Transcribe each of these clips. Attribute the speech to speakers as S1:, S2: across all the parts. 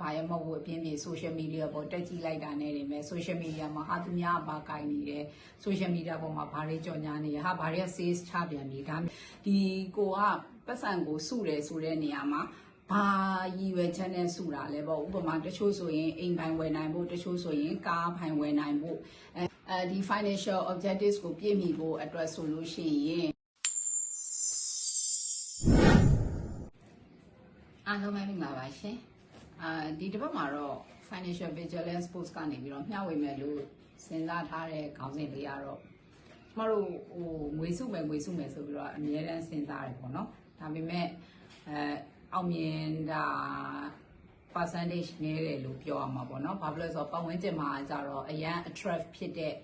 S1: ဘာရမဟုတ်ဘူးအပြင်းပြေ social media ပေါ်တက်ကြည့်လိုက်တာနဲ့နေမယ် social media မှာဟာသူများဘာကိုင်နေတယ် social media ပေါ်မှာဘာတွေကြော်ညာနေရဟာဘာတွေက sales ချပြန်ပြီဒါဒီကိုကပတ်စံကိုစုတယ်ဆိုတဲ့နေရာမှာဘာရည်ရွယ်ချက်နဲ့စုတာလဲပေါ့ဥပမာတချို့ဆိုရင်အိမ်ပိုင်ဝယ်နိုင်ဖို့တချို့ဆိုရင်ကားပိုင်ဝယ်နိုင်ဖို့အဲအဲဒီ financial objectives ကိုပြည့်မီဖို့အတွက်ဆိုလို့ရှိရင်အားလုံးပဲမင်္ဂလာပါရှင် အာဒီတစ်ပတ်မှာတော့ financial vigilance post ကနေပြီးတော့မျှဝေမယ်လို့စဉ်းစားထားတဲ့ခေါင်းစဉ်လေးကတော့ကျမတို့ဟိုငွေစုမယ်ငွေစုမယ်ဆိုပြီးတော့အများတန်းစဉ်းစားတယ်ပေါ့နော်ဒါပေမဲ့အဲအောင်မြင်တာ percentage နည်းတယ်လို့ပြောရမှာပေါ့နော်ဘာဖြစ်လို့လဲဆိုတော့ပတ်ဝန်းကျင်မှာကြတော့အရန် attract ဖြစ်တဲ့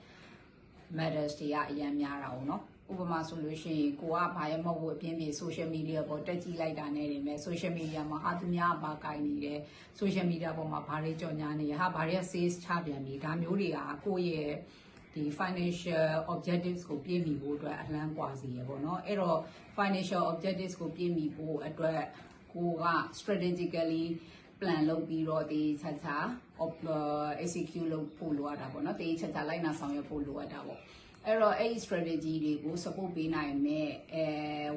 S1: matters တွေကအရင်များတာပေါ့နော် ဥပမာဆိုလို့ရှိရင်ကိုကဘာရဲ့မဟုတ်ဘူးအပြင်ပြင် social media ပေါ်တက်ကြည့်လိုက်တာနဲ့နေမယ် social media မှာဟာသူများဘာကိုင်နေတယ် social media ပေါ်မှာဘာတွေကြော်ညာနေဟာဘာတွေ sales ချပြန်ပြီဒါမျိုးတွေကကိုယ့်ရဲ့ဒီ financial objectives ကိုပြည့်မီဖို့အတွက်အလံကွာစီရပေါ့နော်အဲ့တော့ financial objectives ကိုပြည့်မီဖို့အတွက်ကိုက strategically plan လုပ်ပြီးတော့ဒီချာချာ execute လုပ်ဖို့လိုအပ်တာပေါ့နော်ဒီချာချာလိုက်နာဆောင်ရွက်ဖို့လိုအပ်တာပေါ့ အဲ့တော့အဲ့ဒီ strategy တွေကို support ပေးနိုင်မဲ့အဲ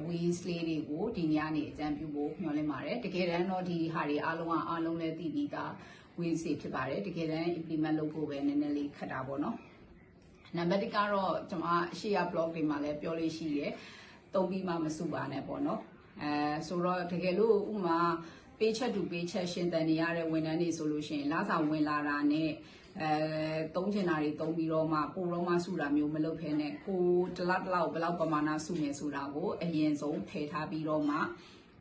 S1: ways လေးတွေကိုဒီညနေအကြံပြုဖို့ညွှန်လင်းပါတယ်တကယ်တမ်းတော့ဒီဟာတွေအားလုံးကအားလုံးလည်းသိပြီးသား ways တွေဖြစ်ပါတယ်တကယ်တမ်း implement လုပ်ဖို့ပဲနည်းနည်းလေးခက်တာပေါ့နော်နံပါတ်1ကတော့ကျွန်မအရှိရ blog တွေမှာလည်းပြောလို့ရှိရဲတုံးပြီးမှမစုပါနဲ့ပေါ့နော်အဲဆိုတော့တကယ်လို့ဥမာပေးချက်တူပေးချက်ရှင်တန်နေရတဲ့ဝန်ထမ်းတွေဆိုလို့ရှိရင်လစာဝင်လာတာနဲ့ အဲသုံးချင်တာတွေသုံးပြီးတော့မှပိုတော့မှစုတာမျိုးမလုပ်ဖ ೇನೆ ကိုတလောက်တလောက်ဘယ်လောက်ပမာဏစုနေဆိုတာကိုအရင်ဆုံးဖယ်ထားပြီးတော့မှ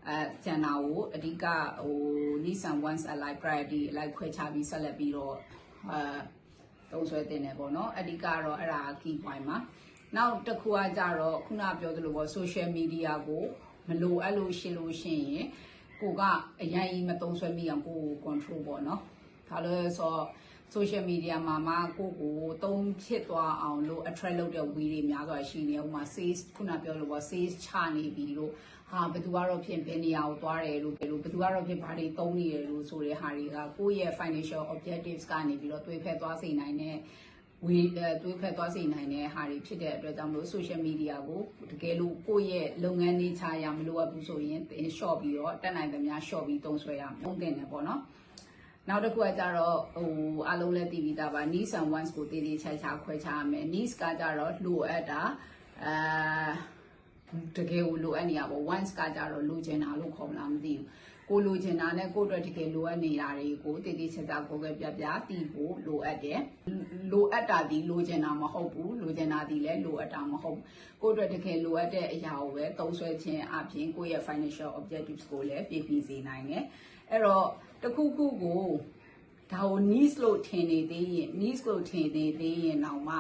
S1: အဲကျန်တာကိုအဓိကဟို needs and wants alike priority လိုက်ခွဲခြားပြီးဆက်လက်ပြီးတော့အဲသုံးဆွဲတင်တယ်ပေါ့နော်အဓိကတော့အဲ့ဒါ key point မှာနောက်တစ်ခုကကြတော့ခုနပြောသလိုပေါ့ social media ကိုမလိုအပ်လို့ရှိလို့ရှိရင်ကိုကအရင်ကြီးမသုံးဆွဲမိအောင်ကိုကို control ပေါ့နော်ဒါလို့ဆိုတော့ social media မှာမှကိုကိုသုံးဖြစ်သွားအောင်လို့ attract လုပ်တဲ့ way တွေများစွာရှိနေဥပမာ sales ခုနပြောလို့ပေါ့ sales ချနေပြီလို့ဟာဘယ်သူကတော့ဖြစ်ဘယ်နေရာကိုသွားတယ်လို့ဘယ်လိုဘယ်သူကတော့ဖြစ်ဘာတွေသုံးနေတယ်လို့ဆိုတဲ့ဟာတွေကကိုယ့်ရဲ့ financial objectives ကနေပြီးတော့တွေးဖက်သွားစေနိုင်တဲ့ဝေးတွေးဖက်သွားစေနိုင်တဲ့ဟာတွေဖြစ်တဲ့အတွက်ကြောင့်မလို့ social media ကိုတကယ်လို့ကိုယ့်ရဲ့လုပ်ငန်းနေချရာမလိုအပ်ဘူးဆိုရင် short ပြီးတော့တက်နိုင်သမျှ short ပြီးသုံးဆွဲရမယ်။သုံးတင်တယ်ပေါ့နော်။ နောက်တစ်ခုကကြတော့ဟိုအလုံးလည်းတည်ပြီးသားပါ needs and wants ကိုတည်တည်ချာချာခွဲခြားရမယ် needs ကကြတော့လိုအပ်တာအဲတကယ်ကိုလိုအပ်နေရပေါ့ wants ကကြတော့လိုချင်တာလို့ခေါ်မလားမသိဘူး ကိုလိုချင်တာနဲ့ကိုအတွက်တကယ်လိုအပ်နေတာတွေကိုတည်တည်ချာချာကိုပဲပြပြတည်ဖို့လိုအပ်တယ်လိုအပ်တာဒီလိုချင်တာမဟုတ်ဘူးလိုချင်တာဒီလည်းလိုအပ်တာမဟုတ်ဘူးကိုအတွက်တကယ်လိုအပ်တဲ့အရာကိုပဲသုံးဆွဲခြင်းအပြင်ကိုယ့်ရဲ့ financial objectives ကိုလည်းပြည့်ပြည့်စေနိုင်တယ်အဲ့တော့တခုခုကိုဒါကို needs လို့ထင်နေသေးရင် needs လို့ထင်နေသေးရင်တော့မှ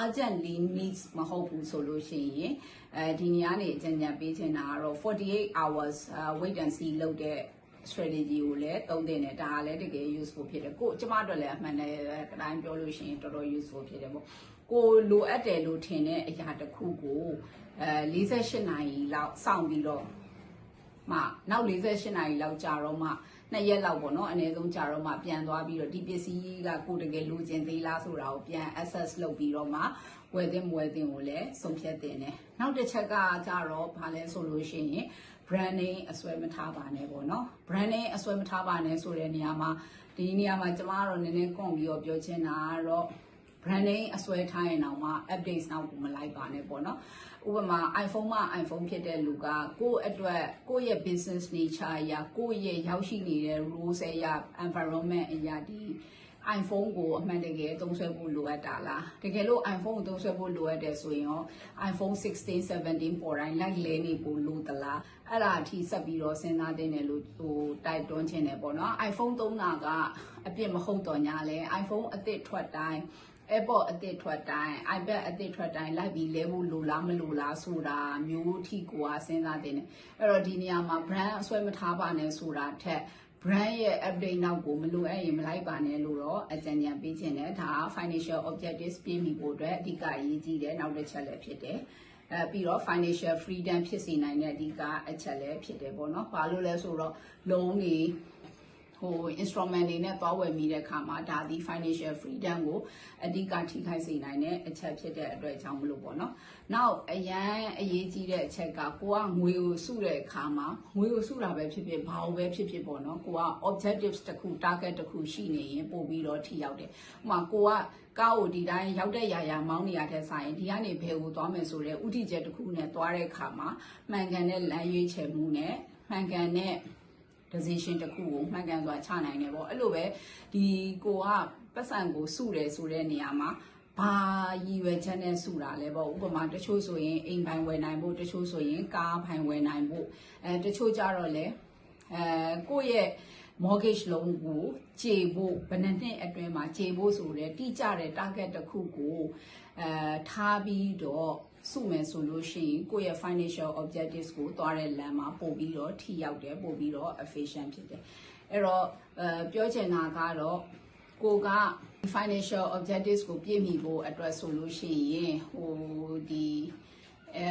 S1: urgently needs မဟုတ်ဘူးဆိုလို့ရှိရင်အဲဒီနေရာနေအကြံဉာဏ်ပေးချင်တာကတော့48 hours uh, wait and see လုပ်တဲ့ strategy ကိုလည်းသုံးသင့်တယ်ဒါကလည်းတကယ် useful ဖြစ်တယ်ကိုကျမတို့လည်းအမှန်တည်းကတိုင်းပြောလို့ရှိရင်တော်တော် useful ဖြစ်တယ်ပေါ့ကိုလိုအပ်တယ်လို့ထင်တဲ့အရာတစ်ခုကိုအဲ48နာရီလောက်စောင့်ပြီးတော့မှနောက်48နာရီလောက်ကြာတော့မှ နှစ်ရက်လောက်ပေါ့နော်အနည်းဆုံးကြာတော့မှပြန်သွားပြီးတော့ဒီပစ္စည်းကကိုတကယ်လိုချင်သေးလားဆိုတာကိုပြန် access လုပ်ပြီးတော့မှဝယ်သင့်ဝယ်သင့်ကိုလည်းဆုံးဖြတ်တင်တယ်နောက်တစ်ချက်ကကြတော့ဘာလဲဆိုလို့ရှိရင် branding အစွဲမထားပါနဲ့ပေါ့နော် branding အစွဲမထားပါနဲ့ဆိုတဲ့နေရာမှာဒီနေရာမှာကျမကတော့နည်းနည်းကွန်ပြီးတော့ပြောချင်တာကတော့ branding အစွဲထားရင်တော့မှ updates နောက်ကိုမလိုက်ပါနဲ့ပေါ့နော်ဥပမာ iPhone မှာ iPhone ဖြစ်တဲ့လူကကိုယ့်အတွက်ကိုယ့်ရဲ့ business nature အရာကိုယ့်ရဲ့ရောက်ရှိနေတဲ့ rules အရာ environment အရာဒီ iPhone ကိုအမှန်တကယ်သုံးစွဲဖို့လိုအပ်တာလားတကယ်လို့ iPhone ကိုသုံးစွဲဖို့လိုအပ်တယ်ဆိုရင်ရော iPhone 16 17ပေါ်တိုင်းလိုက်လဲနေဖို့လိုသလားအဲ့ဒါအထိဆက်ပြီးတော့စဉ်းစားတင်တယ်လို့ဟိုတိုက်တွန်းချင်တယ်ပေါ့နော် iPhone သုံးတာကအပြစ်မဟုတ်တော့ညာလဲ iPhone အသစ်ထွက်တိုင်း AirPod အသစ်ထွက်တိုင်း iPad အသစ်ထွက်တိုင်းလိုက်ပြီးလဲဖို့လိုလားမလိုလားဆိုတာမျိုးထိကိုကစဉ်းစားတင်တယ်အဲ့တော့ဒီနေရာမှာ brand အစွဲမထားပါနဲ့ဆိုတာထက် brand ရဲ့ update နောက်ကိုမလိုအပ်ရင်မလိုက်ပါနဲ့လို့တော့အကြံဉာဏ်ပေးခြင်းတယ်ဒါက financial objectives ပြည့်မီဖို့အတွက်အဓိကအရေးကြီးတယ်နောက်တစ်ချက်လည်းဖြစ်တယ်အဲပြီးတော့ financial freedom ဖြစ်စေနိုင်တဲ့အဓိကအချက်လည်းဖြစ်တယ်ပေါ့နော်။ဘာလို့လဲဆိုတော့ loan တွေ ဟို instrument တွေနဲ့သွားဝယ်မိတဲ့အခါမှာဒါဒီ financial freedom ကိုအဓိကထိခိုက်စေနိုင်တဲ့အချက်ဖြစ်တဲ့အတွက်ကြောင့်မလို့ပေါ့နော်။နောက်အရန်အရေးကြီးတဲ့အချက်ကကိုကငွေကိုစုတဲ့အခါမှာငွေကိုစုတာပဲဖြစ်ဖြစ်ဘာလို့ပဲဖြစ်ဖြစ်ပေါ့နော်။ကိုက objectives တစ်ခု target တစ်ခုရှိနေရင်ပို့ပြီးတော့ထိရောက်တယ်။ဥပမာကိုကကားကိုဒီတိုင်းရောက်တဲ့ຢာຢာမောင်းနေရတဲ့ဆိုင်ဒီကနေဘယ်ကိုသွားမယ်ဆိုတော့ဥတီချက်တစ်ခုနဲ့သွားတဲ့အခါမှာမှန်ကန်တဲ့လမ်းရွေးချယ်မှုနဲ့မှန်ကန်တဲ့ decision တစ်ခုကိုမှန်ကန်စွာချနိုင်တယ်ပေါ့အဲ့လိုပဲဒီကိုကပတ်စံကိုစုတယ်ဆိုတဲ့နေရာမှာဘာရည်ရွယ်ချက်နဲ့စုတာလဲပေါ့ဥပမာတချို့ဆိုရင်အိမ်ပိုင်ဝယ်နိုင်ဖို့တချို့ဆိုရင်ကားပိုင်ဝယ်နိုင်ဖို့အဲတချို့ကြတော့လေအဲကိုယ့်ရဲ့ mortgage loan ကိုခြေဖို့ဘယ်နှစ်နှစ်အတွင်းမှာခြေဖို့ဆိုတဲ့တိကျတဲ့ target တစ်ခုကိုအဲထားပြီးတော့ စုမယ်ဆိုလို့ရှိရင်ကိုယ့်ရဲ့ financial objectives ကိုသွားတဲ့လမ်းမှာပို့ပြီးတော့ထိရောက်တယ်ပို့ပြီးတော့ efficient ဖြစ်တယ်အဲ့တော့အဲပြောချင်တာကတော့ကိုက financial objectives ကိုပြည့်မီဖို့အတွက်ဆိုလို့ရှိရင်ဟိုဒီ အဲ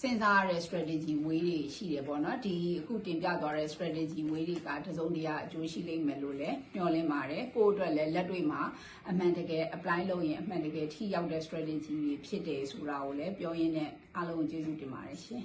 S1: စဉ်းစားရတဲ့ strategy way တွေရှိတယ်ပေါ့နော်ဒီအခုတင်ပြသွားတဲ့ strategy way တွေကတစုံတရာအကျိုးရှိလိမ့်မယ်လို့လည်းမျှော်လင့်ပါတယ်ကိုယ့်အတွက်လည်းလက်တွေ့မှာအမှန်တကယ် apply လုပ်ရင်အမှန်တကယ်ထိရောက်တဲ့ strategy တွေဖြစ်တယ်ဆိုတာကိုလည်းပြောရင်းနဲ့အားလုံးကျေးဇူးတင်ပါတယ်ရှင်